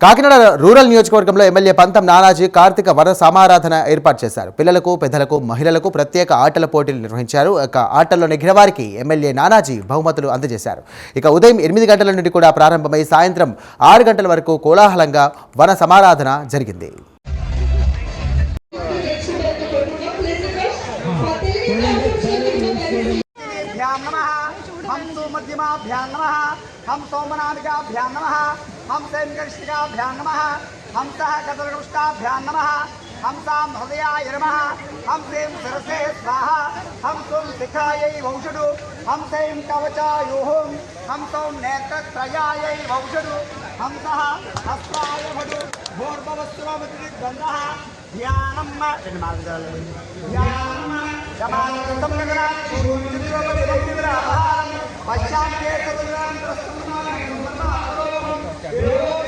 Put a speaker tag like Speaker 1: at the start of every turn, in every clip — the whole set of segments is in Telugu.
Speaker 1: కాకినాడ రూరల్ నియోజకవర్గంలో ఎమ్మెల్యే పంతం నానాజీ కార్తీక వర సమారాధన ఏర్పాటు చేశారు పిల్లలకు పెద్దలకు మహిళలకు ప్రత్యేక ఆటల పోటీలు నిర్వహించారు ఇక ఆటల్లో నెగ్గిన వారికి ఎమ్మెల్యే నానాజీ బహుమతులు అందజేశారు ఇక ఉదయం ఎనిమిది గంటల నుండి కూడా ప్రారంభమై సాయంత్రం ఆరు గంటల వరకు కోలాహలంగా వన సమారాధన జరిగింది
Speaker 2: भ्यां नमः हम सुमध्यमाभ्यां नमः हम सोमनामिकाभ्यां नमः हम सैनिकर्षिकाभ्यां नमः हम सह कदलकृष्टाभ्यां नमः हम सां हृदयाय नमः हम सें सरसे स्वाहा हम सों शिखायै वौषडु हम सैं कवचायोः हम सौं नेत्रत्रयायै वौषडु हम सह हस्ताय भडु भोर्भवस्वमतिगन्धः ध्यानं ध्यानं शमानं पश्चात्ते
Speaker 3: కాదు
Speaker 2: Gracias.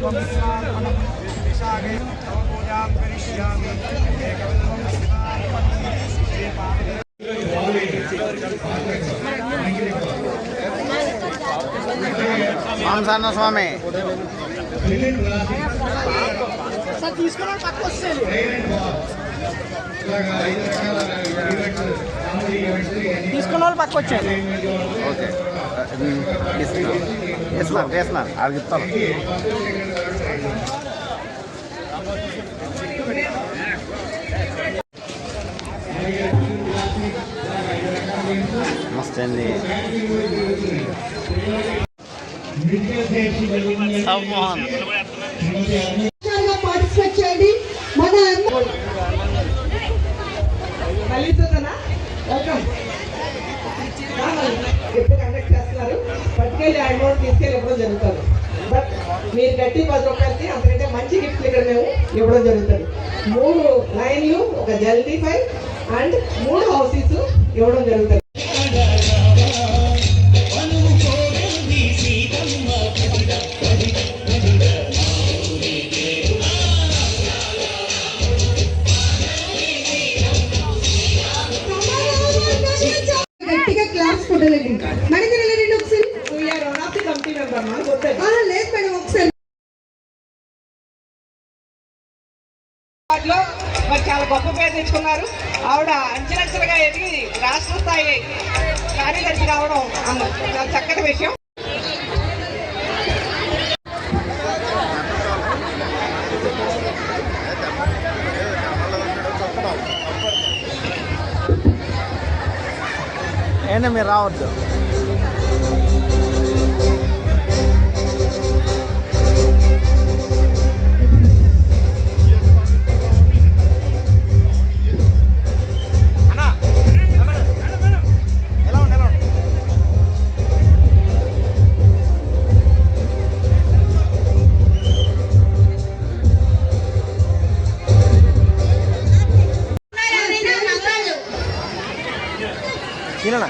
Speaker 2: యుగం శివార్పణం ఆశీచేత నివాసం చ కాలభైరవ దర్శనం మాధవం దర్శనం శివార్పణం సర్వాణాం దర్శనం స్వార్పణం విశాఖే పూజాం కరిష్యామి ఏకవిధం శివార్పణం శ్రీపాద
Speaker 3: మాంసాన్న స్వామి
Speaker 2: తీసుకున్న వాళ్ళు పక్క వచ్చారు
Speaker 3: ఓకే వేస్తున్నారు వేస్తున్నారు ఆడికి ఇస్తాను నమస్తే అండి. మోహన్
Speaker 4: చాలా పార్టిసిపేట్ చేయండి. మన
Speaker 5: మళ్ళీతోనా వెల్కమ్ పట్టుకెళ్ళి అమౌంట్ తీసుకెళ్ళి ఇవ్వడం జరుగుతుంది. బట్ మీరు గట్టి పది రూపాయలకి అంతకంటే మంచి గిఫ్ట్లు ఇక్కడ మేము ఇవ్వడం జరుగుతుంది. మూడు లైన్లు ఒక జల్దీ ఫైవ్ అండ్ మూడు హౌసెస్ ఇవ్వడం జరుగుతుంది. వాటిలో మరి చాలా గొప్ప పేరు తెచ్చుకున్నారు. ఆవిడ అంచెలంచెలుగా ఎదిగి రాష్ట్ర స్థాయి కార్యదర్శి కావడం అన్న చాలా చక్కటి విషయం.
Speaker 3: ఏంటి మీరు రావద్దు? తిననా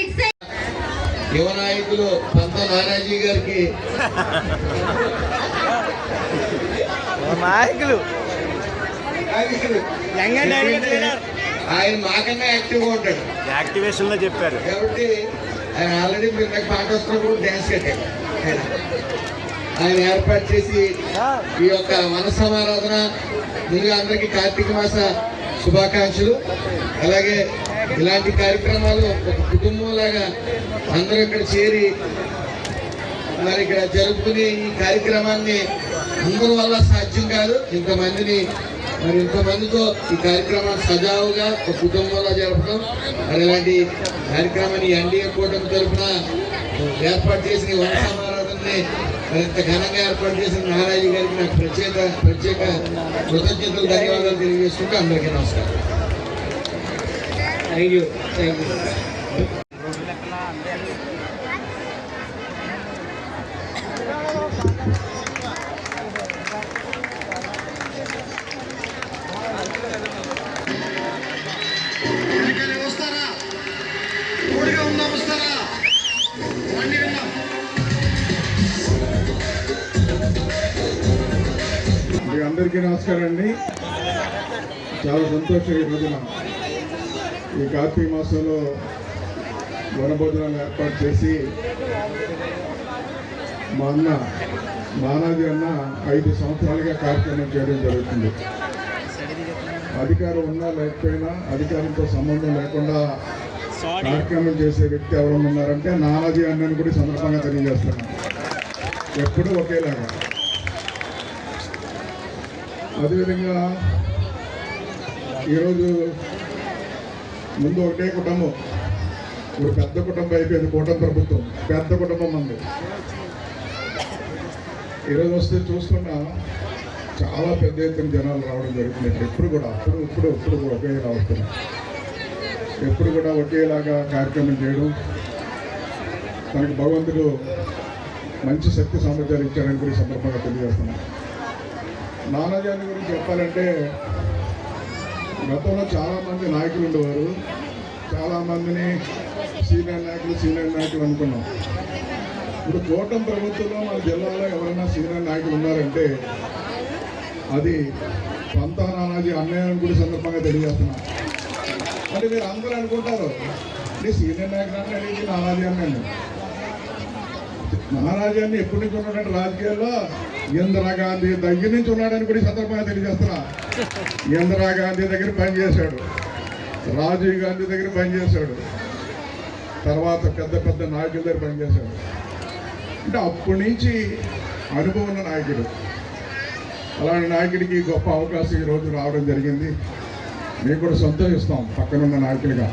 Speaker 4: ఇట్స్
Speaker 6: యువ నాయకులు పంత నానాజీ గారికి
Speaker 3: నాయకులు.
Speaker 6: ఆయన మాకన్నా యాక్టివ్గా ఉంటాడు.
Speaker 3: యాక్టివేషన్లో చెప్పారు.
Speaker 6: కాబట్టి ఆయన ఆల్రెడీ మీరు నాకు పాట వస్తున్నప్పుడు డ్యాన్స్ కట్టాడు ఆయన ఏర్పాటు చేసి ఈ యొక్క వన సమారాధన ముందుగా అందరికీ కార్తీక మాస శుభాకాంక్షలు. అలాగే ఇలాంటి కార్యక్రమాలు ఒక కుటుంబం లాగా అందరూ ఇక్కడ చేరి మరి ఇక్కడ జరుపుకునే ఈ కార్యక్రమాన్ని అందరి వల్ల సాధ్యం కాదు. ఇంతమందిని మరి ఇంతమందితో ఈ కార్యక్రమాన్ని సజావుగా ఒక కుటుంబంలో జరపడం మరి ఇలాంటి కార్యక్రమాన్ని ఎన్డీఏ కూటమి తరఫున ఏర్పాటు చేసిన వన సమారాధనని మరింత ఘనంగా ఏర్పాటు చేసిన మహారాజు గారికి నాకు ప్రత్యేక ప్రత్యేక కృతజ్ఞతలు ధన్యవాదాలు తెలియజేసుకుంటూ అందరికీ నమస్కారం. థ్యాంక్ యూ థ్యాంక్ యూ
Speaker 7: అందరికీ నమస్కారం అండి. చాలా సంతోషం ఈ రోజున. ఈ కార్తీక మాసంలో వనభోజనాలు ఏర్పాటు చేసి మా అన్న నానాజీ అన్న ఐదు సంవత్సరాలుగా కార్యక్రమం చేయడం జరుగుతుంది. అధికారం ఉన్నా లేకపోయినా అధికారంతో సంబంధం లేకుండా కార్యక్రమం చేసే వ్యక్తి ఎవరైనా ఉన్నారంటే నానాజీ అన్నని కూడా సందర్భంగా తెలియజేస్తున్నాను. ఎప్పుడూ ఒకేలాగా. అదేవిధంగా ఈరోజు ముందు ఒకటే కుటుంబం. ఇప్పుడు పెద్ద కుటుంబం అయిపోయింది కూటమి ప్రభుత్వం. పెద్ద కుటుంబం అంది ఈరోజు వస్తే చూస్తున్నా చాలా పెద్ద ఎత్తున జనాలు రావడం జరుగుతుంది. ఎప్పుడు కూడా అప్పుడు ఇప్పుడు ఇప్పుడు కూడా ఒకేలా వస్తున్నాయి ఎప్పుడు కూడా ఒకేలాగా కార్యక్రమం చేయడం మనకి భగవంతుడు మంచి శక్తి సామర్థ్యాలు ఇచ్చారని కూడా సందర్భంగా తెలియజేస్తున్నాం. నానాజాని గురించి చెప్పాలంటే గతంలో చాలామంది నాయకులు ఉండేవారు. చాలామందిని సీనియర్ నాయకులు సీనియర్ నాయకులు అనుకున్నాం. ఇప్పుడు కూటమి ప్రభుత్వంలో మన జిల్లాలో ఎవరైనా సీనియర్ నాయకులు ఉన్నారంటే అది పంతా నానాజీ అన్నయ్య కూడా సందర్భంగా తెలియజేస్తున్నాం. అంటే మీరు అందరూ అనుకుంటారు నీ సీనియర్ నాయకులు అంటే నానాజీ అన్నయ్య మహారాజాన్ని ఎప్పటి నుంచి ఉన్నాడంటే రాజకీయాల్లో? ఇందిరా గాంధీ దగ్గర నుంచి ఉన్నాడని కూడా సందర్భంగా తెలియజేస్తున్నా. ఇందిరాగాంధీ దగ్గర పనిచేశాడు. రాజీవ్ గాంధీ దగ్గర పనిచేశాడు. తర్వాత పెద్ద పెద్ద నాయకుల దగ్గర పనిచేశాడు. అంటే అప్పటి నుంచి అనుభవం ఉన్న నాయకుడు. అలాంటి నాయకుడికి గొప్ప అవకాశం ఈ రోజు రావడం జరిగింది. మేము కూడా సంతోషిస్తాం పక్కనున్న నాయకులుగా.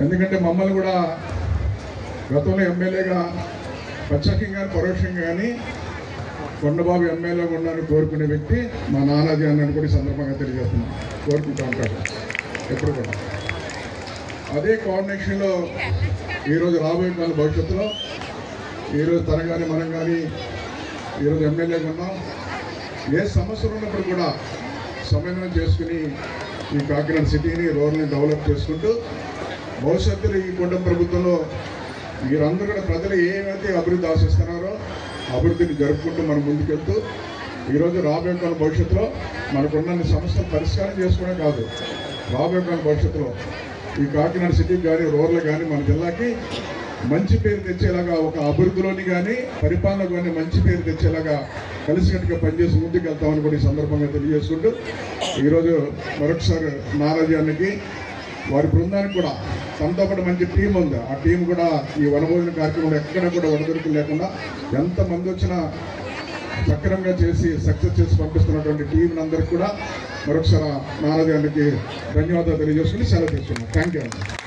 Speaker 7: ఎందుకంటే మమ్మల్ని కూడా గతంలో ఎమ్మెల్యేగా ప్రత్యేకంగా పరోక్షంగా కానీ కొండబాబు ఎమ్మెల్యే ఉండాలని కోరుకునే వ్యక్తి మా నానాజీ అన్నని కూడా సందర్భంగా తెలియజేస్తున్నాను కోరుకుంటూ ఉంటాడు ఎప్పుడు కూడా. అదే కోఆర్డినేషన్లో ఈరోజు రాబోయే కాలం భవిష్యత్తులో ఈరోజు తన కానీ మనం కానీ ఈరోజు ఎమ్మెల్యేగా ఉన్నాం. ఏ సమస్యలు ఉన్నప్పుడు కూడా సమన్వయం చేసుకుని ఈ కాకినాడ సిటీని రోడ్ని డెవలప్ చేసుకుంటూ భవిష్యత్తులో ఈ కుటుంబ ప్రభుత్వంలో మీరందరూ కూడా ప్రజలు ఏమైతే అభివృద్ధి ఆశిస్తున్నారో అభివృద్ధిని జరుపుకుంటూ మనం ముందుకెళ్తూ ఈరోజు రాబోయే కాలం భవిష్యత్తులో మనకున్న సమస్యలు పరిష్కారం చేసుకోవడం కాదు రాబోయే కాలం భవిష్యత్తులో ఈ కాకినాడ సిటీకి కానీ రోడ్లు కానీ మన జిల్లాకి మంచి పేరు తెచ్చేలాగా ఒక అభివృద్ధిలోని కానీ పరిపాలన కానీ మంచి పేరు తెచ్చేలాగా కలిసికట్టుగా పనిచేసి ముందుకు వెళ్తామని కూడా ఈ సందర్భంగా తెలియజేసుకుంటూ ఈరోజు మరొకసారి నారాజానికి వారి బృందానికి కూడా తనతో పాటు మంచి టీం ఉంది. ఆ టీం కూడా ఈ వనభోజన కార్యక్రమంలో ఎక్కడ కూడా వడదొరికి లేకుండా ఎంతమంది వచ్చినా సక్రమంగా చేసి సక్సెస్ చేసి పంపిస్తున్నటువంటి టీం అందరికి కూడా మరొకసారి నారాజీ గారికి ధన్యవాదాలు తెలియజేసుకుని సెలవు తీసుకున్నాం థ్యాంక్ యూ